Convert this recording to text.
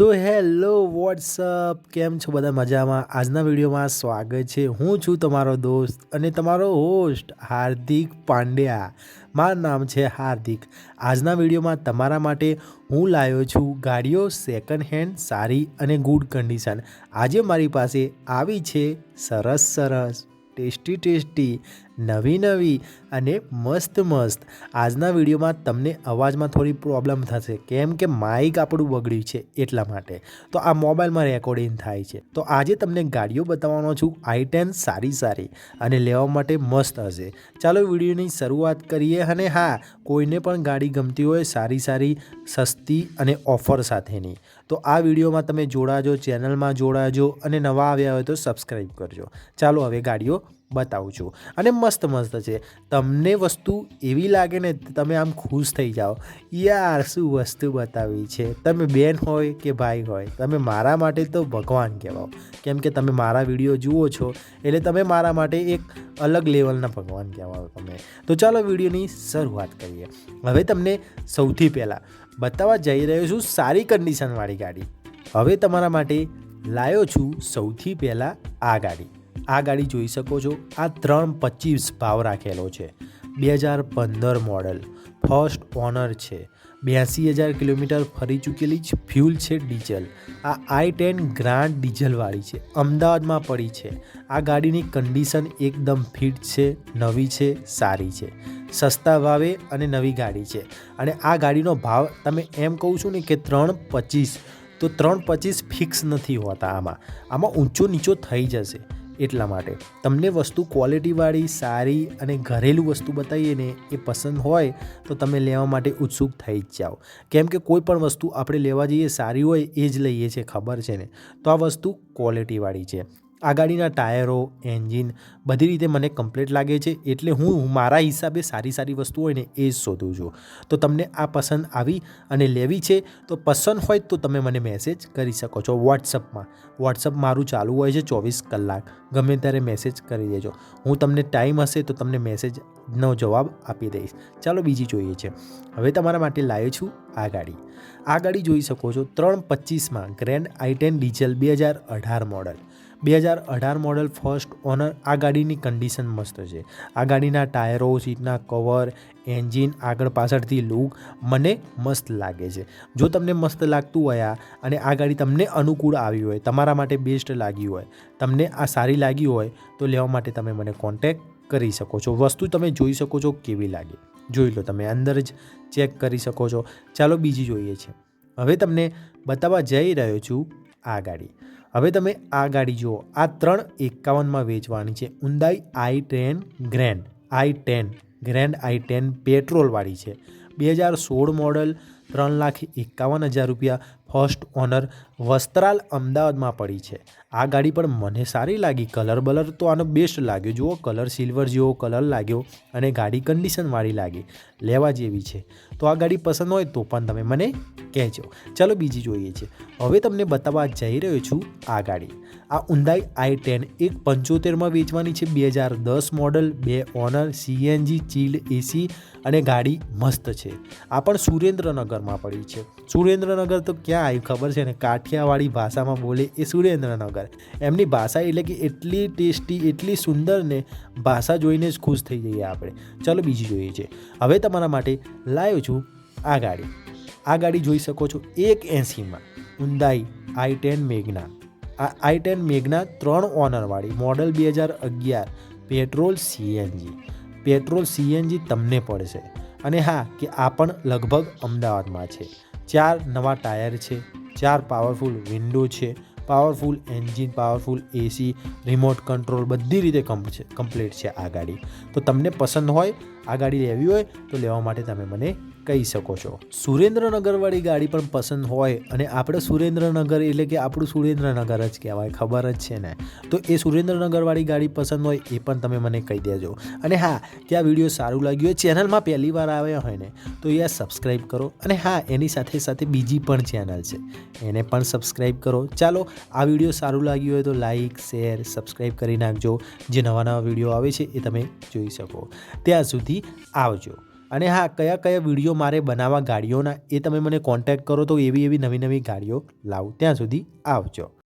So hello WhatsApp કેમ છો બધા મજામાં? આજના વિડીયોમાં સ્વાગત છે. હું છું તમારો દોસ્ત અને તમારો હોસ્ટ હાર્દિક પાંડ્યા. મારું નામ છે હાર્દિક. આજના વિડીયોમાં તમારા માટે હું લાવ્યો છું ગાડીઓ સેકન્ડ હેન્ડ સારી અને ગુડ કન્ડિશન આજે મારી પાસે આવી છે સરસ સરસ, ટેસ્ટી ટેસ્ટી નવી નવી અને મસ્ત મસ્ત. આજના વિડીયોમાં તમને અવાજમાં થોડી પ્રોબ્લેમ થશે. કેમ કે માઇક આપણું બગડ્યું છે એટલા માટે. તો આ મોબાઈલમાં રેકોર્ડિંગ થાય છે. તો આજે તમને ગાડીઓ બતાવવાનો છું. આઈ ટેન સારી સારી અને લેવા માટે મસ્ત હશે. ચાલો વિડીયોની શરૂઆત કરીએ અને હા, કોઈને પણ ગાડી ગમતી હોય સારી સારી, સસ્તી અને ઓફર સાથેની. તો આ વિડીયોમાં તમે જોડાજો ચેનલમાં જોડાજો અને નવા આવ્યા હોય તો સબસ્ક્રાઈબ કરજો. ચાલો હવે ગાડીઓ બતાવું છું. અને મસ્ત મસ્ત છે. તમને વસ્તુ એવી લાગે ને તમે આમ ખુશ થઈ જાઓ. યાર, શું વસ્તુ બતાવી છે? તમે બેન હોય કે ભાઈ હોય? તમે મારા માટે તો ભગવાન કહેવાઓ. કેમ કે તમે મારા વીડિયો જુઓ છો, એટલે તમે મારા માટે એક અલગ લેવલના ભગવાન કહેવાઓ તમે. તો ચાલો વિડીયોની શરૂઆત કરીએ. હવે તમને સૌથી પહેલાં બતાવવા જઈ રહ્યો છું સારી કન્ડિશનવાળી ગાડી. હવે તમારા માટે લાવ્યો છું સૌથી પહેલાં આ ગાડી. આ ગાડી જોઈ શકો છો. આ ત્રણ પચીસ ભાવ રાખેલો છે. બે હજાર પંદર મોડલ ફર્સ્ટ ઓનર છે. બ્યાસી હજાર કિલોમીટર ફરી ચૂકેલી જ ફ્યુલ છે ડીઝલ આ આઈ ટેન ગ્રાન્ડ ડીઝલવાળી છે. અમદાવાદમાં પડી છે. આ ગાડીની કન્ડિશન એકદમ ફિટ છે, નવી છે, સારી છે. સસ્તા ભાવે અને નવી ગાડી છે. અને આ ગાડીનો ભાવ તમે એમ કહું છું ને કે ત્રણ પચીસ, તો ત્રણ પચીસ ફિક્સ નથી હોતા આમાં. આમાં ઊંચો નીચો થઈ જશે. એટલા માટે. તમને વસ્તુ ક્વોલિટીવાળી સારી અને ઘરેલું વસ્તુ બતાવીએ ને એ પસંદ હોય, તો તમે લેવા માટે ઉત્સુક થઈ જ જાઓ. કેમ કે કોઈ પણ વસ્તુ આપણે લેવા જઈએ, સારી હોય, એ જ લઈએ છીએ, ખબર છે ને? તો આ વસ્તુ ક્વોલિટીવાળી છે. આ ગાડીના ટાયરો, એન્જિન બધી રીતે મને કમ્પ્લીટ લાગે છે, એટલે હું મારા હિસાબે સારી સારી વસ્તુ હોય ને એ જ શોધું છું. તો તમને આ પસંદ આવી અને લેવી છે, તો પસંદ હોય તો તમે મને મેસેજ કરી શકો છો વોટ્સઅપમાં વોટ્સઅપ મારું ચાલુ હોય છે ચોવીસ કલાક. ગમે ત્યારે મેસેજ કરી દેજો. હું તમને ટાઈમ હશે તો તમને મેસેજનો જવાબ આપી દઈશ. ચાલો બીજી જોઈએ છે. હવે તમારા માટે લાવ્યો છું આ ગાડી. આ ગાડી જોઈ શકો છો ત્રણ પચીસમાં ગ્રેન્ડ આઈ ટેન ડીઝલ બે હજાર અઢાર મોડલ બે હજાર અઢાર મોડલ ફર્સ્ટ ઓનર આ ગાડીની કન્ડિશન મસ્ત છે. આ ગાડીના ટાયરો સીટના કવર એન્જિન આગળ પાછળથી લુક મને મસ્ત લાગે છે. જો તમને મસ્ત લાગતું હોય અને આ ગાડી તમને અનુકૂળ આવી હોય, તમારા માટે બેસ્ટ લાગી હોય, તમને આ સારી લાગી હોય, તો લેવા માટે તમે મને કોન્ટેક કરી શકો છો. વસ્તુ તમે જોઈ શકો છો કેવી લાગે. જોઈ લો, તમે અંદર જ ચેક કરી શકો છો. ચાલો બીજી જોઈએ છે. હવે તમને બતાવવા જઈ રહ્યો છું આ ગાડી. હવે તમે આ ગાડી જુઓ. આ ત્રણ એકાવનમાં વેચવાની છે. Hyundai i ten grand i ten grand i ten પેટ્રોલવાળી છે. બે હજાર સોળ મોડલ ત્રણ લાખ એકાવન હજાર રૂપિયા. ફર્સ્ટ ઓનર વસ્ત્રાલ અમદાવાદમાં પડી છે. આ ગાડી પણ મને સારી લાગી. કલર બલર તો આનો બેસ્ટ લાગ્યો. જુઓ, કલર સિલ્વર જેવો કલર લાગ્યો અને ગાડી કન્ડિશનવાળી લાગી. લેવા જેવી છે. તો આ ગાડી પસંદ હોય તો પણ તમે મને કહેજો. ચાલો બીજી જોઈએ છે. હવે તમને બતાવવા જઈ રહ્યો છું આ ગાડી. આ ઉંદાઈ આઈ ટેન એક પંચોતેરમાં વેચવાની છે. બે હજાર દસ મોડલ બે ઓનર સીએનજી ચીલ્ડ એસી અને ગાડી મસ્ત છે. આ પણ સુરેન્દ્રનગરમાં પડી છે. સુરેન્દ્રનગર તો ક્યાં આવ્યું ખબર છે ને? કાઠિયાવાડી ભાષામાં બોલે એ સુરેન્દ્રનગર. એમની ભાષા એટલે કે એટલી ટેસ્ટી, એટલી સુંદર ને ભાષા જોઈને જ ખુશ થઈ જઈએ આપણે. ચલો બીજી જોઈએ છે. હવે તમારા માટે લાવ્યો છું આ ગાડી. આ ગાડી જોઈ શકો છો એક એંસીમાં. ઊંડાઈ આઈ ટેન મેઘના આ આઈ ટેન મેઘના ત્રણ ઓનરવાળી મોડલ બે હજાર અગિયાર પેટ્રોલ સીએનજી પેટ્રોલ સીએનજી તમને પડશે. અને હા, કે આ પણ લગભગ અમદાવાદમાં છે. ચાર નવા ટાયર છે, ચાર પાવરફુલ વિન્ડો છે powerful engine powerful AC remote control બધી રીતે છે કમ્પ્લીટ છે આ ગાડી. તો તમને પસંદ હોય, આ ગાડી લેવી હોય, તો લેવા માટે તમે મને કહી શકો છો. સુરેન્દ્રનગરવાળી ગાડી પણ પસંદ હોય અને આપણે સુરેન્દ્રનગર એટલે કે આપણું સુરેન્દ્રનગર જ કહેવાય, ખબર જ છે ને? તો એ સુરેન્દ્રનગરવાળી ગાડી પસંદ હોય એ પણ તમે મને કહી દેજો. અને હા, કે આ વીડિયો સારું લાગ્યું હોય, ચેનલમાં પહેલી વાર આવ્યા હોય ને, તો યાર સબસ્ક્રાઈબ કરો. અને હા, એની સાથે સાથે બીજી પણ ચેનલ છે. એને પણ સબસ્ક્રાઈબ કરો. ચાલો, આ વીડિયો સારું લાગ્યું હોય તો લાઈક, શેર સબસ્ક્રાઈબ કરી નાખજો. જે નવા નવા વીડિયો આવે છે એ તમે જોઈ શકો. ત્યાં સુધી આવજો. અને હા, કયા કયા વીડિયો મારે બનાવવા ગાડીઓના એ તમે મને કોન્ટેક્ટ કરો તો એવી એવી નવી નવી ગાડીઓ લાવું. ત્યાં સુધી આવજો.